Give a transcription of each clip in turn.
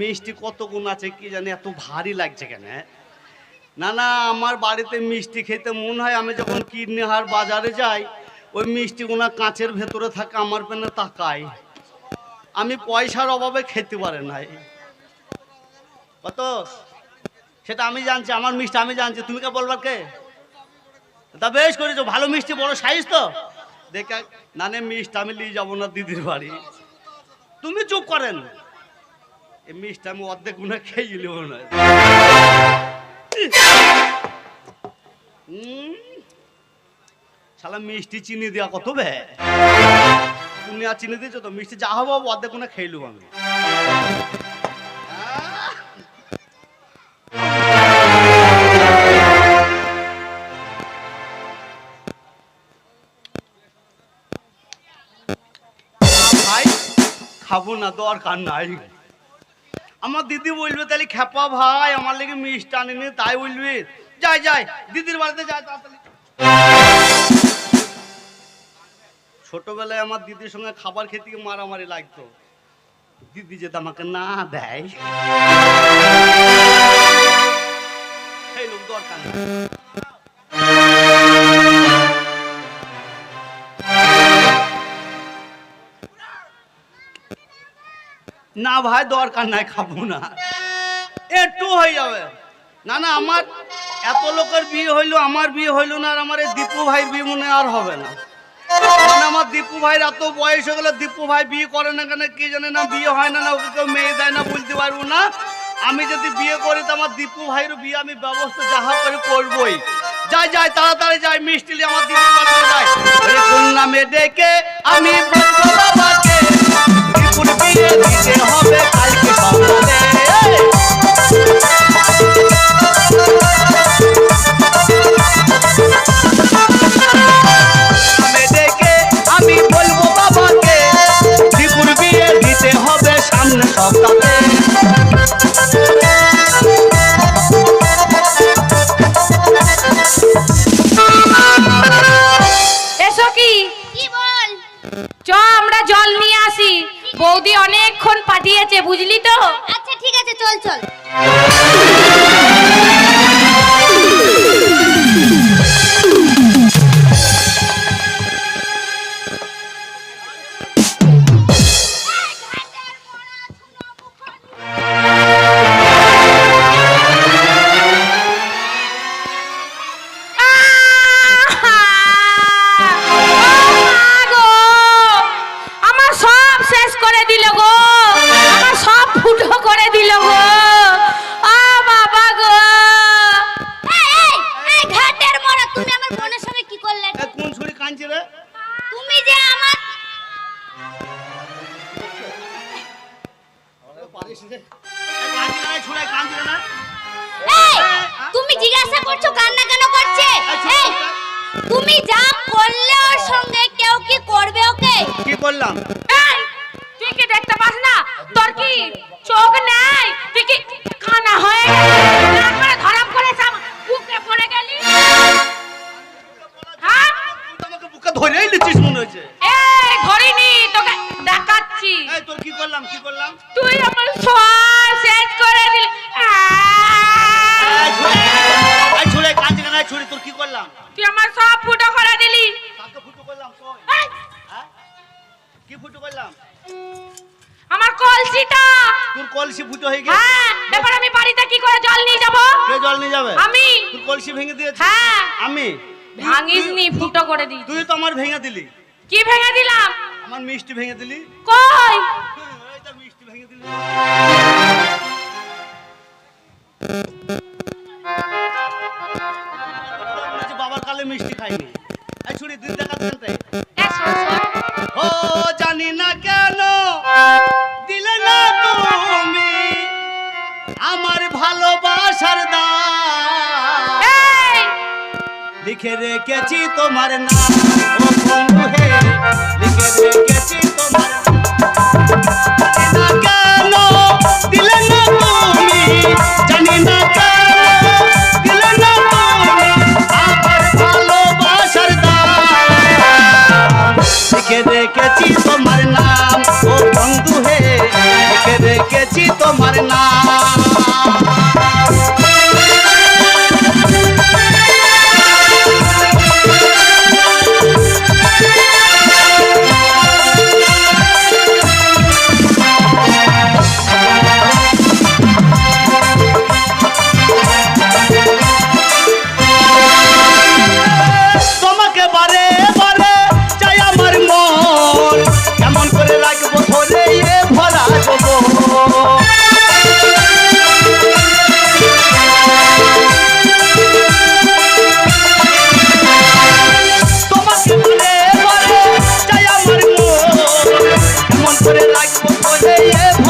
মিষ্টি কত গুণ আছে কি জানি, এত ভারী লাগছে কেন হ্যাঁ? না না, আমার বাড়িতে মিষ্টি খেতে মন হয়, আমি যখন কিডনিহার বাজারে যাই, ওই মিষ্টিগুলো কাঁচের ভেতরে থাকে, আমার পেনে তাকাই আমি পয়সার অভাবে খেতে পারে নাই। কত? সেটা আমি জানছি, আমার মিষ্টি আমি জানছি, তুমি কে বলবার কে? তা বেশ করেছ, ভালো মিষ্টি, বড় সাইজ তো। দেখে নানে মিষ্টি আমি নিয়ে যাব না দিদির বাড়ি। তুমি চুপ করেন। মিষ্টি আমি অর্ধেক গুণা খেয়ে নিব না। উম, শালা মিষ্টি চিনি দেওয়া কত বে? তুমি চিনি দিয়েছ তো মিষ্টি যা হব অর্ধেক গুণা খেয়ে নেব আমি। খাব না দরকার নাই আমার দিদি বলবে, তাহলে খেপা ভাই, আমার লেগে মিষ্টি আনিনি, তাই বলবে। যাই যাই, দিদির বাড়িতে যাই তাড়াতাড়ি। ছোটবেলায় আমার দিদির সঙ্গে খাবার খেতে গিয়ে মারামারি লাগতো। দিদি যেতে আমাকে না দেয়। লোক দরকার না ভাই, দরকার নাই, খাব না। একটু হয়ে যাবে। না না, আমার এত লোকের বিয়ে হইল, আমার বিয়ে হইল না, আর আমার এই দীপু ভাই বিয়ে মনে আর হবে না। মানে আমার দীপু ভাইয়ের এত বয়স হয়ে গেলে, দীপু ভাই বিয়ে করে না কেন, কে জানে না বিয়ে হয় না না ওকে কেউ মেয়ে দেয় না, বলতে পারব না। আমি যদি বিয়ে করি, তো আমার দীপু ভাইয়ের বিয়ে আমি ব্যবস্থা যাহা করে করবই। যাই যাই, তাড়াতাড়ি যাই, মিষ্টি আমার দীপু আরে কোন নামে ডেকে আমি বাবাকে। দীপুর বিয়ে দিতে হবে কালকে সকালে। অনেকক্ষণ পাঠিয়েছে বুঝলি তো? আচ্ছা ঠিক আছে চল চল। তুমি যা করলে ওর সঙ্গে কেউ কি করবে ওকে? কি বললাম? এই, তুই কি দেখতে পাস না? তোর কি চোখ নাই? তুই কি কানা হয়ে গেলি? ধরাম করে সব বুকে পড়ে গেলি? হ্যাঁ? তোমাকে বুকে ধরেই লিচিস মনে হচ্ছে। এই ধরিনি তোকে দেখাচ্ছি জল নিয়ে যাবে? আমি। তোর কলসি ভেঙে দিয়েছিস? হ্যাঁ। আমি। ভাঙিস নি ফুটো করে দি তুই তো আমার ভেঙে দিলি। কি ভেঙে দিলাম? আমার মিষ্টি ভেঙে দিলি। কই? এই মিষ্টি ভেঙে দিলি। বাবার কালে মিষ্টি খাইনি। এই ছুরি দিন তাই এসো। ও জানি না কেন আমার ভালোবাসার দাম। লিখে রেখেছি তোমার নাম। লিখে রেখেছি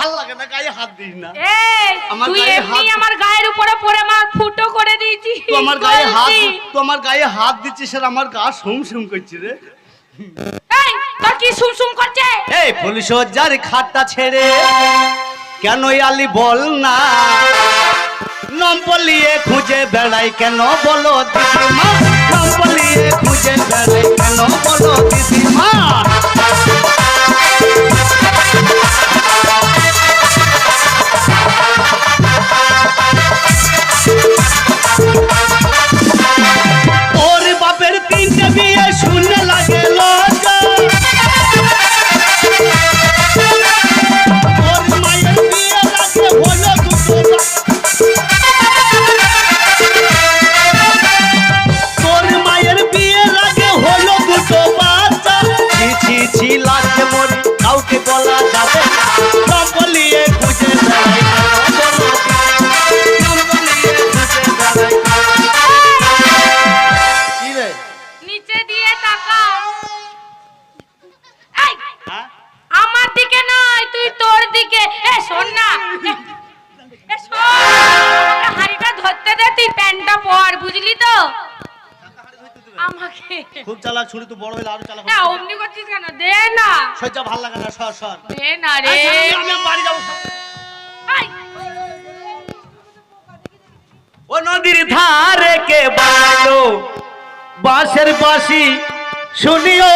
ভালো লাগে না গায়ে হাত দিস না। এই তুই এমনি আমার গায়ের উপরে পড়ে আমার ফুটো করে দিয়েছিস তুই আমার গায়ে হাত আমার গায়ে হাত দিচ্ছিস আর আমার গা করছি রে। এই তোর কি সুম সুম করছে? এই পুলিশ যার খাটটা ছেড়ে কেন আলি বল না? নম্বলিয়ে খুঁজে বেড়াই কেন বলো দিদিমা? নম্বলিয়ে খুঁজে বেড়াই কেন বলো দিদিমা? খুব চালাক ছুরি তো বড় হলে আরও চালাক না অমনি করছিস কেন? দে না। সহ্য ভালো লাগে না সর সর। দে না রে। আমি বাড়ি যাব। ও নদীর ধারে কে বানালো বাঁশের বাঁশি শুনিও।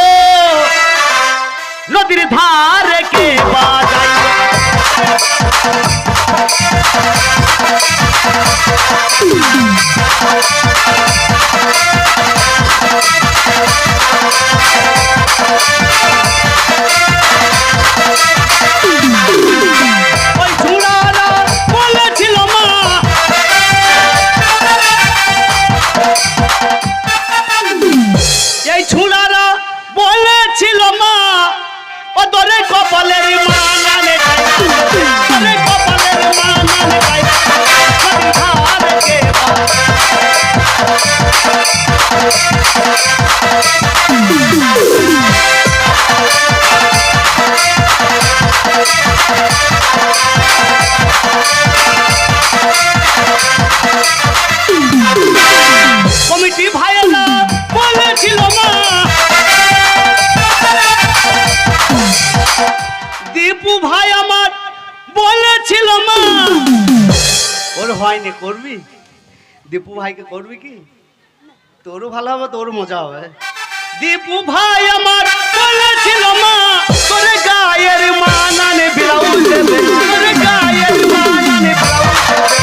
নদীর ধারে কে বাজাই ওই হয়নি করবি? দীপু ভাইকে করবি কি? তোরও ভালো হবে, তোরও মজা হবে। দীপু ভাই আমার বলেছিল মা, তোরে গায়ের মানানে ব্লাউজ দেবে তোরে গায়ের মানানে ব্লাউজ দেবে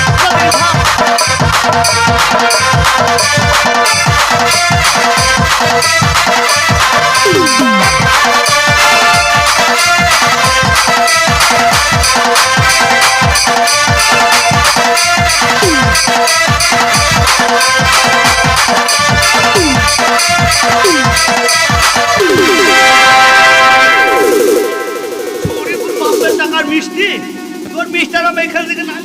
তোর মিস্টার আমি এখান থেকে না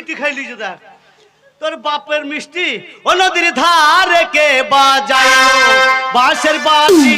মিষ্টি খাইলি যুদা তোর বাপের মিষ্টি ও নদীর ধারে কে বাজায়? বাঁশের বাঁশি